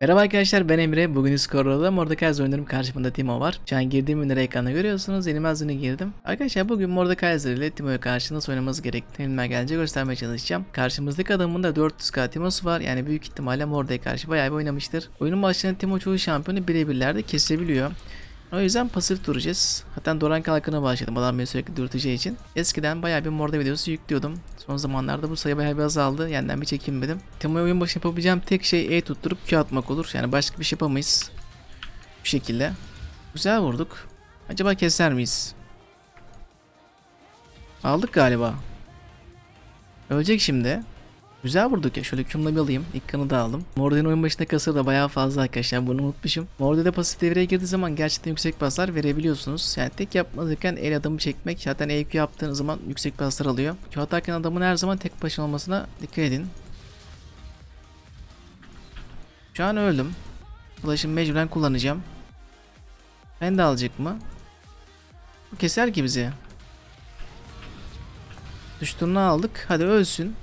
Merhaba arkadaşlar ben Emre. Bugün Discord'da Mordekaiser oynuyorum. Karşımda Timo var. Şu an girdiğim ünlü ekranda görüyorsunuz. Yenilmez ünlü girdim. Arkadaşlar bugün Mordekaiser ile Timo'ya karşı nasıl oynamamız gerektiğini elimden gelince göstermeye çalışacağım. Karşımızdaki adamın da 400k Timo'su var. Yani büyük ihtimalle Mordekaiser'e karşı bayağı bir oynamıştır. Oyunun başlarında Timo çoğu şampiyonu birebirlerde kesebiliyor. O yüzden pasif duracağız. Hatta Doran kalkana başladım adam beni sürekli dürteceği için. Eskiden bayağı bir morda videosu yüklüyordum. Son zamanlarda bu sayı bayağı bir azaldı. Yeniden bir çekeyim dedim. Timo'ya oyun başı yapabileceğim tek şey E tutturup Q atmak olur. Yani başka bir şey yapamayız. Bu şekilde. Güzel vurduk. Acaba keser miyiz? Aldık galiba. Ölecek şimdi. Güzel vurduk ya. Şöyle kümle alayım. İlk kanı da aldım. Morde'nin oyun başında kasır da bayağı fazla arkadaşlar. Bunu unutmuşum. Morde'de pasif devreye girdiği zaman gerçekten yüksek paslar verebiliyorsunuz. Yani tek yapmadıyken el adamı çekmek. Zaten EQ yaptığınız zaman yüksek paslar alıyor. Q atarken adamın her zaman tek başına olmasına dikkat edin. Şu an öldüm. Flash'ımı mecburen kullanacağım. Ben de alacak mı? Bu keser ki bizi. Düştüğünü aldık. Hadi ölsün.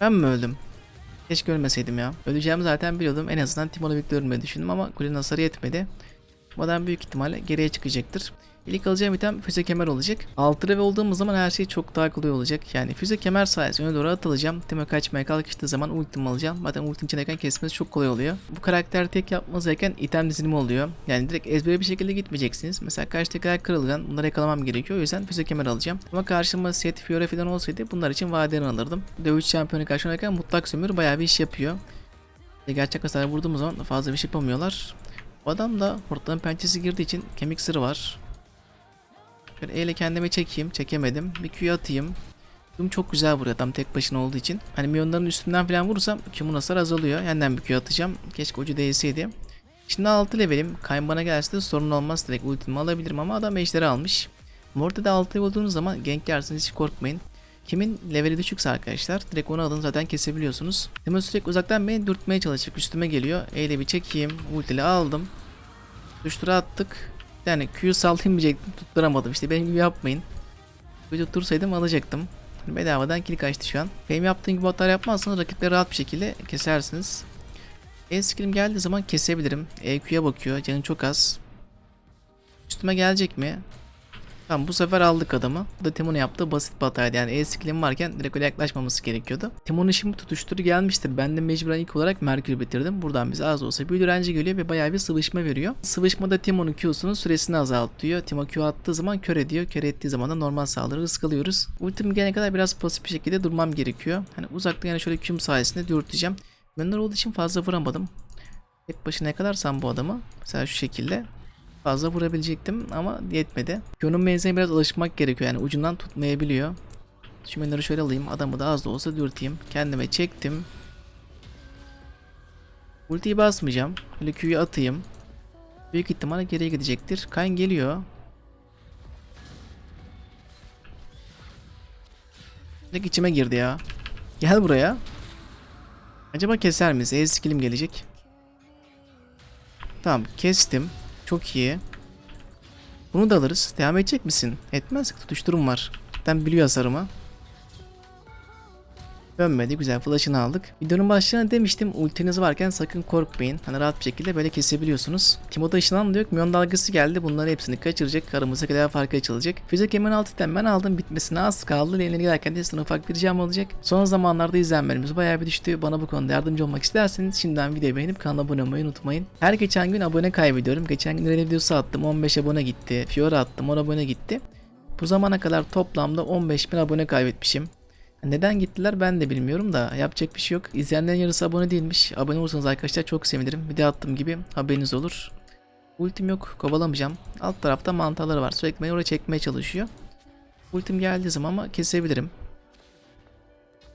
Ben mi öldüm? Keşke ölmeseydim ya. Öleceğimi zaten biliyordum. En azından Timo'la birlikte ölmeyi düşündüm ama kulenin hasarı yetmedi. Bu adam büyük ihtimalle geriye çıkacaktır. İlk alacağım item füze kemer olacak. 6 level olduğumuz zaman her şey çok daha kolay olacak. Yani füze kemer sayesinde öne doğru atılacağım. Timo kaçmaya kalkıştığı zaman ultimi alacağım. Zaten ultin içindeyken kesmesi çok kolay oluyor. Bu karakter tek yapmanız gereken item dizilimi oluyor. Yani direkt ezbere bir şekilde gitmeyeceksiniz. Mesela karşıdakiler kırılgan. Bunları yakalamam gerekiyor. O yüzden füze kemer alacağım. Ama karşıma Set Fiora falan olsaydı bunlar için vadeni alırdım. Dövüş şampiyonu karşı mutlak sömür bayağı bir iş yapıyor. Gerçek hasar vurduğumuz zaman fazla bir şey yapamıyorlar. Bu adam da hortların pençesi girdiği için kemik sırrı var. Şöyle E ile kendime çekeyim. Çekemedim. Bir Q'yu atayım. Q'm çok güzel vuruyor adam tek başına olduğu için. Hani milyonların üstünden falan vurursam Q'mun hasar azalıyor. Yeniden bir Q atacağım. Keşke ucu değseydi. Şimdi 6 levelim. Kayn bana gelse de sorun olmaz. Direkt ultimi alabilirim ama adam ejderi almış. Morde'de 6 level olduğunuz zaman gank yersiniz hiç korkmayın. Kimin leveli düşükse arkadaşlar direkt onu alın zaten kesebiliyorsunuz. Timo sürekli uzaktan beni dürtmeye çalışacak üstüme geliyor. E ile bir çekeyim. Ultili aldım. Düştüre attık. Yani Q'yu sallayamayacaktim tutturamadım işte benim gibi yapmayın. Q'yu tuttursaydım alacaktım. Bedavadan kill kaçtı şu an. Benim yaptığım gibi hata yapmazsanız rakipleri rahat bir şekilde kesersiniz. E skillim geldiği zaman kesebilirim. EQ'ya bakıyor canı çok az. Üstüme gelecek mi? Tamam bu sefer aldık adamı. Bu da Timon'un yaptığı basit bir hataydı. Yani E skillim varken direkt öyle yaklaşmaması gerekiyordu. Timon'un şimdi tutuşturu gelmiştir. Ben de mecburen ilk olarak Merkür bitirdim. Buradan bize az olsa bir direnci geliyor ve bayağı bir sıvışma veriyor. Sıvışmada Timon'un Q'sunun süresini azaltıyor. Timo Q attığı zaman kör ediyor. Kör ettiği zaman da normal saldırı ıskalıyoruz. Ultim gelene kadar biraz pasif bir şekilde durmam gerekiyor. Hani uzakta yani şöyle Q'm sayesinde dürteceğim. Menor olduğu için fazla vuramadım. Tek başına yakalarsam bu adamı mesela şu şekilde fazla vurabilecektim ama yetmedi. Q'nun menzine biraz alışmak gerekiyor yani ucundan tutmayabiliyor. Şu menörü şöyle alayım adamı da az da olsa dürteyim. Kendime çektim. Ultiyi basmayacağım. Böyle Q'yu atayım. Büyük ihtimalle geriye gidecektir. Kayn geliyor. Direkt içime girdi ya. Gel buraya. Acaba keser miyiz? E skillim gelecek. Tamam kestim. Çok iyi. Bunu da alırız. Devam edecek misin? Etmezsek tutuşturum var. Zaten biliyor hasarımı. Dönmedi. Güzel flash'ını aldık. Videonun başlığına demiştim ultiniz varken sakın korkmayın. Hani rahat bir şekilde böyle kesebiliyorsunuz. Timo'da ışınlan da yok. Mion dalgası geldi. Bunların hepsini kaçıracak. Aramızda kadar farkı açılacak. Füze kemer altı ben aldım. Bitmesine az kaldı. Lane'e giderken de sizden ufak bir ricam olacak. Son zamanlarda izlenmelerimiz bayağı bir düştü. Bana bu konuda yardımcı olmak isterseniz şimdiden videoyu beğenip kanala abone olmayı unutmayın. Her geçen gün abone kaybediyorum. Geçen gün Rene videosu attım. 15 abone gitti. Fiora attım. 10 abone gitti. Bu zamana kadar toplamda 15.000 abone kaybetmişim. Neden gittiler ben de bilmiyorum da yapacak bir şey yok. İzleyenlerin yarısı abone değilmiş. Abone olursanız arkadaşlar çok sevinirim. Bir de attığım gibi haberiniz olur. Ultim yok kovalamayacağım. Alt tarafta mantarları var. Sürekli beni oraya çekmeye çalışıyor. Ultim geldiği zaman ama kesebilirim.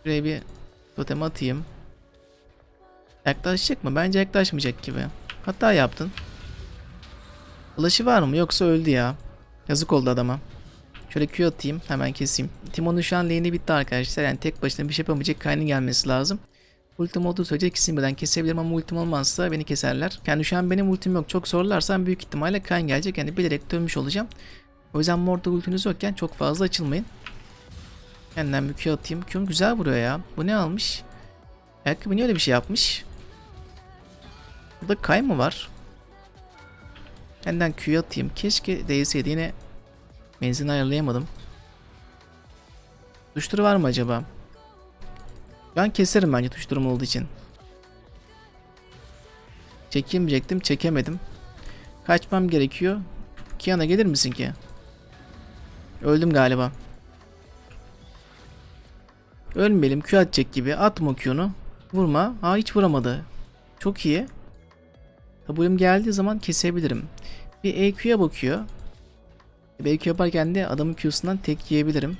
Şuraya bir totem atayım. Yaklaşacak mı? Bence yaklaşmayacak gibi. Hatta yaptın. Flash'ı var mı? Yoksa öldü ya. Yazık oldu adama. Şöyle Q atayım hemen keseyim. Timon'un şu an lane'i bitti arkadaşlar. Yani tek başına bir şey yapamayacak kaynın gelmesi lazım. Ultim olduğu sürece ikisini birden kesebilirim ama ultim olmazsa beni keserler. Yani şu an benim ultim yok. Çok sorularsan büyük ihtimalle Kayn gelecek. Yani bilerek dönmüş olacağım. O yüzden morda ultiniz yokken çok fazla açılmayın. Kendimden bir Q atayım. Q'm güzel vuruyor ya. Bu ne almış? Ayakkabı niye öyle bir şey yapmış? Burada kay mı var? Benden Q'yu atayım. Keşke değseydi yine menzilini ayarlayamadım. Tuşları var mı acaba? Ben keserim bence tuşlarım olduğu için. Çekemeyecektim, çekemedim. Kaçmam gerekiyor. Kiana gelir misin ki? Öldüm galiba. Ölmeyelim. Q atacak gibi. Atma Q'nu. Vurma. Aa hiç vuramadı. Çok iyi. W'm geldiği zaman kesebilirim. Bir EQ'ya bakıyor. EQ yaparken de adamın Q'sundan tek yiyebilirim.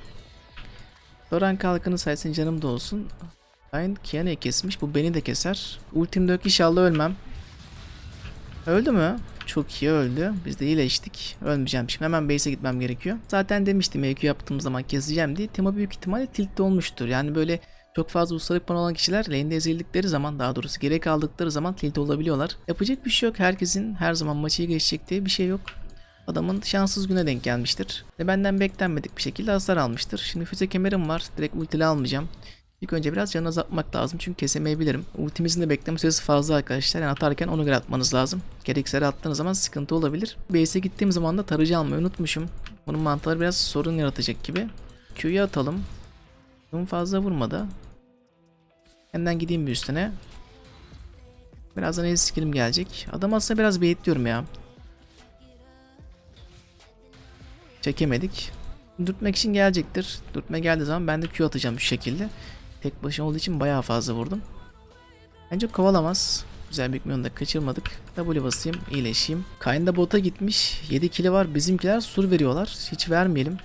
Doran kalkanı sayesinde canım da olsun. Aynı Kiana'yı kesmiş. Bu beni de keser. Ultim dök inşallah ölmem. Öldü mü? Çok iyi öldü. Biz de iyileştik. Ölmeyeceğim şimdi. Hemen base'e gitmem gerekiyor. Zaten demiştim EQ yaptığım zaman keseceğim diye. Tema büyük ihtimalle tiltte olmuştur. Yani böyle çok fazla ustalık puanı olan kişiler lane'de ezildikleri zaman daha doğrusu gerek aldıkları zaman tilt olabiliyorlar. Yapacak bir şey yok. Herkesin her zaman maçı geçecek diye bir şey yok. Adamın şanssız güne denk gelmiştir. Ve benden beklenmedik bir şekilde hasar almıştır. Şimdi füze kemerim var. Direkt ultili almayacağım. İlk önce biraz canı azaltmak lazım çünkü kesemeyebilirim. Ultimizin de bekleme süresi fazla arkadaşlar. Yani atarken ona göre atmanız lazım. Gerekse attığınız zaman sıkıntı olabilir. Base'e gittiğim zaman da tarıcı almayı unutmuşum. Bunun mantıları biraz sorun yaratacak gibi. Q'yu atalım. Bunun fazla vurmadı. Hemen gideyim bir üstüne. Birazdan el skillim gelecek. Adam aslında biraz baitliyorum ya. Çekemedik. Dürtmek için gelecektir. Dürtme geldiği zaman ben de Q atacağım şu şekilde. Tek başına olduğu için bayağı fazla vurdum. Bence kovalamaz. Güzel bir milyonu da kaçırmadık. W basayım, iyileşeyim. Kayn'da bota gitmiş. 7 kili var. Bizimkiler sur veriyorlar. Hiç vermeyelim.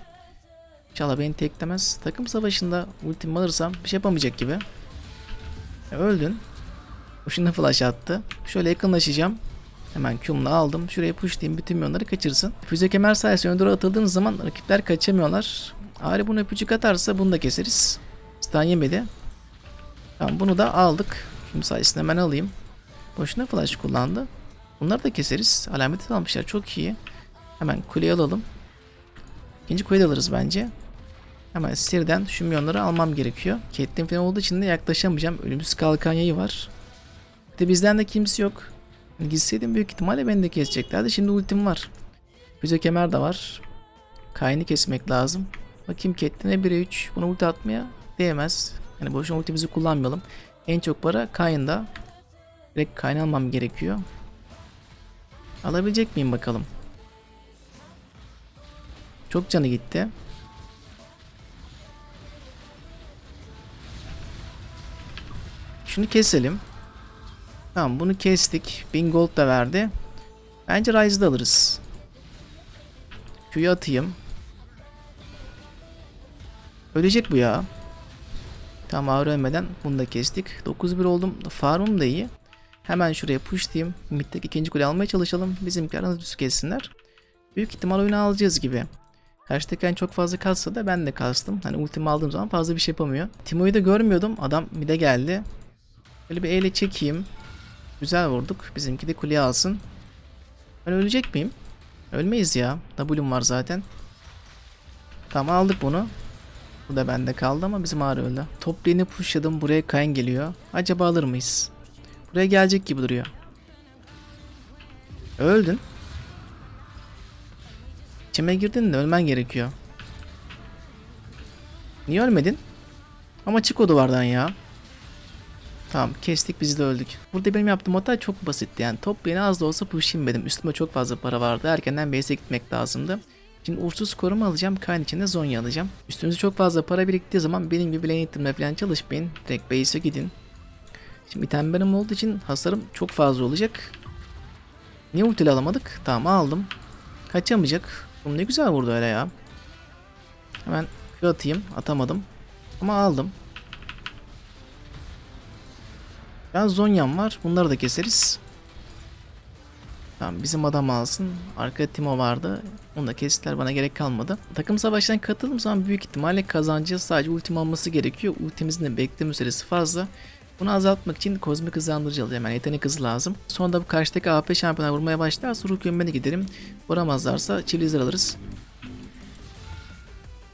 İnşallah beni teklemez. Takım savaşında ultim alırsam bir şey yapamayacak gibi. Öldün. Boşuna flash attı. Şöyle yakınlaşacağım. Hemen Q'mla aldım. Şuraya pushlayayım bütün milyonları kaçırsın. Füze kemer sayesinde öne doğru atıldığınız zaman rakipler kaçamıyorlar. Ari bunu öpücük atarsa bunu da keseriz. Stun yemedi. Tamam bunu da aldık. Şimdi sayesinde hemen alayım. Boşuna flash kullandı. Bunları da keseriz. Alameti almışlar çok iyi. Hemen kuleyi alalım. İkinci kuleyi alırız bence. Hemen Sir'den şu milyonları almam gerekiyor. Caitlyn falan olduğu için de yaklaşamayacağım. Ölümsüz kalkan yayı var. Bir de bizden de kimse yok. Gitseydim büyük ihtimalle beni de keseceklerdi. Şimdi ultim var. Füze kemer de var. Kaynı kesmek lazım. Bakayım Caitlyn'e 1'e 3. Bunu ulti atmaya değmez. Yani boşuna ultimizi kullanmayalım. En çok para Kayn'da. Direkt Kayn almam gerekiyor. Alabilecek miyim bakalım. Çok canı gitti. Şunu keselim. Tamam bunu kestik. 1000 gold da verdi. Bence Rise'ı da alırız. Q'yu atayım. Ölecek bu ya. Tamam ağır ölmeden bunu da kestik. 9-1 oldum. Farmım da iyi. Hemen şuraya push diyeyim. Mid'deki ikinci kule almaya çalışalım. Bizimkiler hızlı kessinler. Büyük ihtimal oyunu alacağız gibi. Karşıdaki çok fazla kassa da ben de kastım. Hani ultimi aldığım zaman fazla bir şey yapamıyor. Timo'yu da görmüyordum. Adam mid'e geldi. Böyle bir ele çekeyim. Güzel vurduk. Bizimki de kuleye alsın. Ben ölecek miyim? Ölmeyiz ya. W'm var zaten. Tamam aldık bunu. Bu da bende kaldı ama bizim ağrı öldü. Top lane'i pushladım. Buraya Kayn geliyor. Acaba alır mıyız? Buraya gelecek gibi duruyor. Öldün. İçime girdin de ölmen gerekiyor. Niye ölmedin? Ama çık o duvardan ya. Tamam kestik biz de öldük. Burada benim yaptığım hata çok basitti yani top beni az da olsa pushayım dedim. Üstüme çok fazla para vardı. Erkenden base'e gitmek lazımdı. Şimdi uğursuz koruma alacağım. Kayn içinde Zonya alacağım. Üstünüze çok fazla para biriktiği zaman benim gibi lane itemle falan çalışmayın. Direkt base'e gidin. Şimdi item benim olduğu için hasarım çok fazla olacak. Niye ultili alamadık? Tamam aldım. Kaçamayacak. Bunu ne güzel vurdu öyle ya. Hemen Q atayım. Atamadım. Ama aldım. Ben Zonya'm var. Bunları da keseriz. Tamam bizim adam alsın. Arkada Timo vardı. Onu da kestiler bana gerek kalmadı. Takım savaştan katıldığım zaman büyük ihtimalle kazanacağız. Sadece ultim alması gerekiyor. Ultimizin de bekleme süresi fazla. Bunu azaltmak için kozmik hızlandırıcı alacağım. Yani yetenek hızı lazım. Sonra da bu karşıdaki AP şampiyonlar vurmaya başlarsa ruh gömmene giderim. Vuramazlarsa çilizler alırız.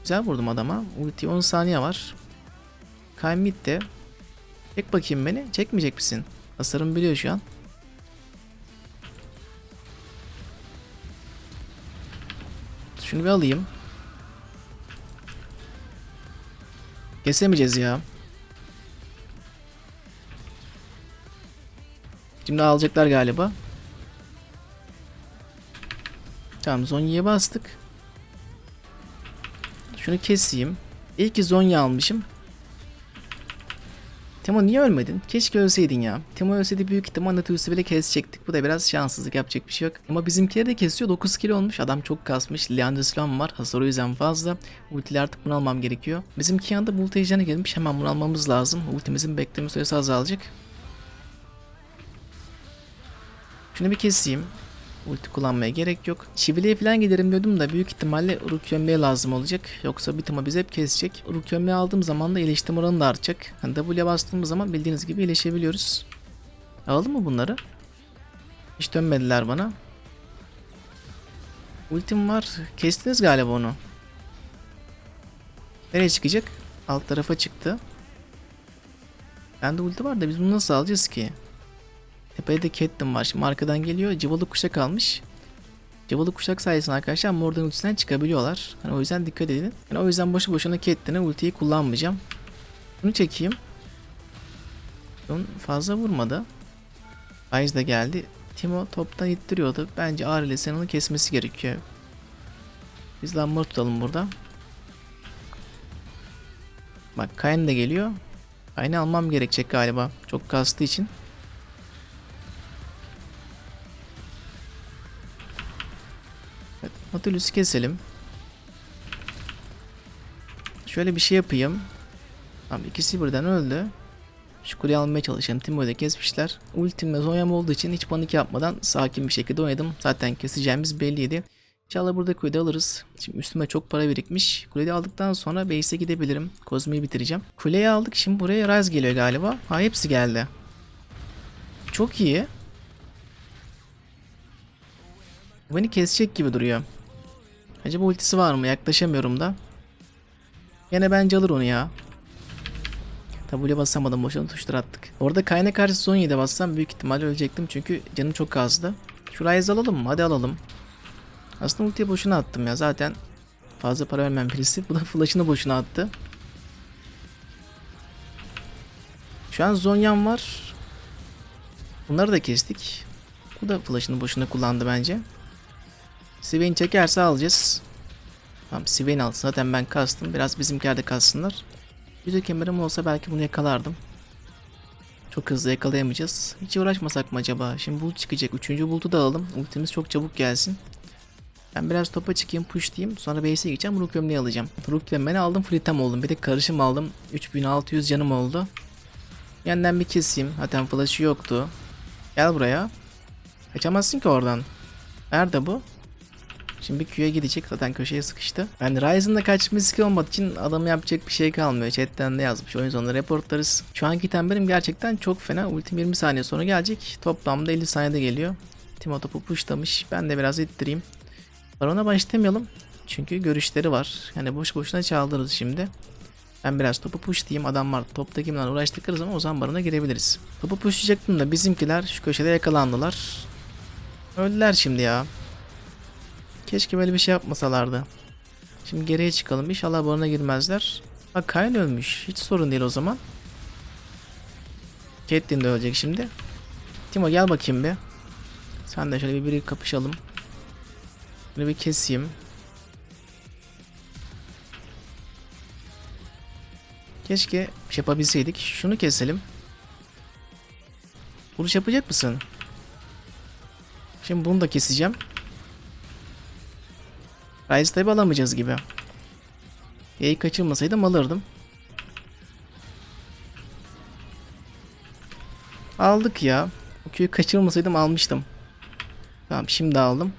Güzel vurdum adama. Ulti 10 saniye var. Kayn mid de. Çek bakayım beni. Çekmeyecek misin? Tasarım biliyor şu an. Şunu bir alayım. Kesemeyeceğiz ya. Şimdi alacaklar galiba. Tamam Zonya'ya bastık. Şunu keseyim. İyi ki Zonya almışım. Timo niye ölmedin? Keşke ölseydin ya. Timo ölseydi büyük ihtimal Nautilus'u bile kesecektik. Bu da biraz şanssızlık yapacak bir şey yok. Ama bizimkileri de kesiyor. 9 kilo olmuş. Adam çok kasmış. Leander Slam var. Hasar o yüzden fazla. Ultiyle artık bunu almam gerekiyor. Bizimki yanında multi ejderha gelmiş. Hemen bunu almamız lazım. Ultimizin bekleme süresi azalacak. Şunu bir keseyim. Ulti kullanmaya gerek yok. Çiviliye falan giderim diyordum da büyük ihtimalle Uruk Yönme'ye lazım olacak. Yoksa Bitama bizi hep kesecek. Uruk Yönme'yi aldığım zaman da iyileştirme oranı da artacak. Hani W'ye bastığımız zaman bildiğiniz gibi iyileşebiliyoruz. Alalım mı bunları? Hiç dönmediler bana. Ultim var. Kestiniz galiba onu. Nereye çıkacak? Alt tarafa çıktı. Bende ulti var da biz bunu nasıl alacağız ki? Tepede de Catelyn var. Şimdi arkadan geliyor. Cıvalı kuşak almış. Cıvalı kuşak sayesinde arkadaşlar Mordan ultisinden çıkabiliyorlar. Hani o yüzden dikkat edin. Yani o yüzden boşu boşuna Catelyn'e ultiyi kullanmayacağım. Bunu çekeyim. Onun fazla vurmadı. Ayz da geldi. Timo toptan ittiriyordu. Bence Ağrı ile Senon'u kesmesi gerekiyor. Biz Lambar tutalım burada. Bak Kayn da geliyor. Kayn'ı almam gerekecek galiba. Çok kastığı için. Nautilus'u keselim. Şöyle bir şey yapayım. Tamam ikisi birden öldü. Şu kuleyi almaya çalışalım. Timo'yu da kesmişler. Ultim ve Zonya'm olduğu için hiç panik yapmadan sakin bir şekilde oynadım. Zaten keseceğimiz belliydi. İnşallah burada kuleyi alırız. Şimdi üstüme çok para birikmiş. Kuleyi aldıktan sonra base'e gidebilirim. Kozmi'yi bitireceğim. Kuleyi aldık. Şimdi buraya Rise geliyor galiba. Ha hepsi geldi. Çok iyi. Beni kesecek gibi duruyor. Acaba ultisi var mı? Yaklaşamıyorum da. Yine bence alır onu ya. W'ye basamadım boşuna tuşlar attık. Orada kayna karşı son 7 bassam büyük ihtimalle ölecektim çünkü canım çok azdı. Şu Ryze alalım mı? Hadi alalım. Aslında ultiyi boşuna attım ya zaten fazla para vermem birisi. Bu da flash'ını boşuna attı. Şu an Zonya'm var. Bunları da kestik. Bu da flash'ını boşuna kullandı bence. Swain çekerse alacağız. Tamam Swain alsın zaten ben kastım. Biraz bizimkiler kalsınlar. Yüzük kemerim olsa belki bunu yakalardım. Çok hızlı yakalayamayacağız. Hiç uğraşmasak mı acaba? Şimdi bulut çıkacak. Üçüncü bulutu da alalım. Ultimiz çok çabuk gelsin. Ben biraz topa çıkayım push diyeyim. Sonra base'e gideceğim. Rook gömleği alacağım. Rook gömleğini aldım. Fritam oldum. Bir de karışım aldım. 3600 canım oldu. Yandan bir keseyim. Zaten flash'ı yoktu. Gel buraya. Kaçamazsın ki oradan. Nerede bu? Şimdi Q'ya gidecek zaten köşeye sıkıştı. Yani Ryzen'da kaçma riski olmadığı için adam yapacak bir şey kalmıyor. Chatten de yazmış. O yüzden onları reportlarız. Şu anki benim gerçekten çok fena. Ultim 20 saniye sonra gelecek. Toplamda 50 saniyede geliyor. Timo topu pushlamış. Ben de biraz ittireyim. Barona başlamayalım. Çünkü görüşleri var. Yani boş boşuna çaldırırız şimdi. Ben biraz topu push diyeyim. Adamlar topta kimden uğraştıkları zaman o zaman barona girebiliriz. Topu pushlayacaktım da bizimkiler şu köşede yakalandılar. Öldüler şimdi ya. Keşke böyle bir şey yapmasalardı. Şimdi geriye çıkalım. İnşallah barona girmezler. Bak Kyle ölmüş. Hiç sorun değil o zaman. Caitlyn de ölecek şimdi. Timo gel bakayım bir. Sen de şöyle bir biri kapışalım. Bunu bir keseyim. Keşke şey yapabilseydik. Şunu keselim. Vuruş yapacak mısın? Şimdi bunu da keseceğim. Rise tabi alamayacağız gibi. Yayı kaçırmasaydım alırdım. Aldık ya. O köyü kaçırmasaydım almıştım. Tamam şimdi aldım.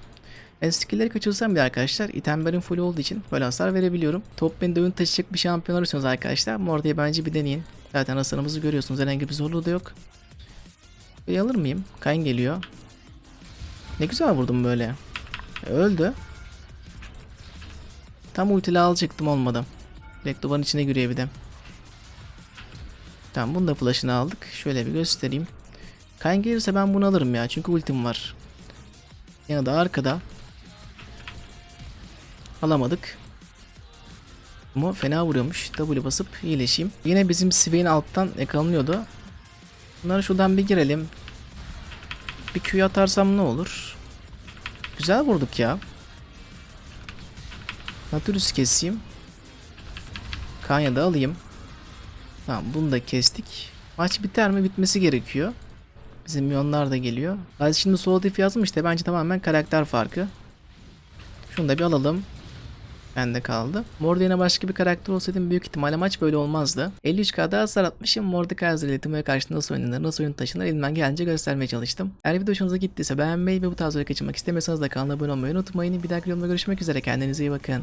Ben skill'leri kaçırsam bile arkadaşlar itemlerin full olduğu için böyle hasar verebiliyorum. Top beni dövün taşıyacak bir şampiyon arıyorsunuz arkadaşlar. Mordi'yi bence bir deneyin. Zaten hasarımızı görüyorsunuz. Herhangi bir zorluğu da yok. Böyle alır mıyım? Kayn geliyor. Ne güzel vurdum böyle. E, öldü. Tam ultili alacaktım olmadı. Direkt duvarın içine giriyor bir de. Tamam bunu da flash'ını aldık. Şöyle bir göstereyim. Kayn gelirse ben bunu alırım ya. Çünkü ultim var. Ya da arkada. Alamadık. Ama fena vuruyormuş. W basıp iyileşeyim. Yine bizim Swain alttan yakalanıyordu. Bunları şuradan bir girelim. Bir Q atarsam ne olur? Güzel vurduk ya. Naturus keseyim. Kanya da alayım. Tamam bunu da kestik. Maç biter mi? Bitmesi gerekiyor. Bizim milyonlar da geliyor. Gazi şimdi solo diff yazmış da bence tamamen karakter farkı. Şunu da bir alalım. Bende kaldı. Mordekai'ne başka bir karakter olsaydım büyük ihtimalle maç böyle olmazdı. 53k'da hasar atmışım. Mordekai hazır Timo'ya karşı nasıl oynanır, nasıl oyun taşınır elimden gelince göstermeye çalıştım. Eğer video hoşunuza gittiyse beğenmeyi ve bu tarz video kaçırmak istemiyorsanız da kanala abone olmayı unutmayın. Bir dahaki videomda görüşmek üzere. Kendinize iyi bakın.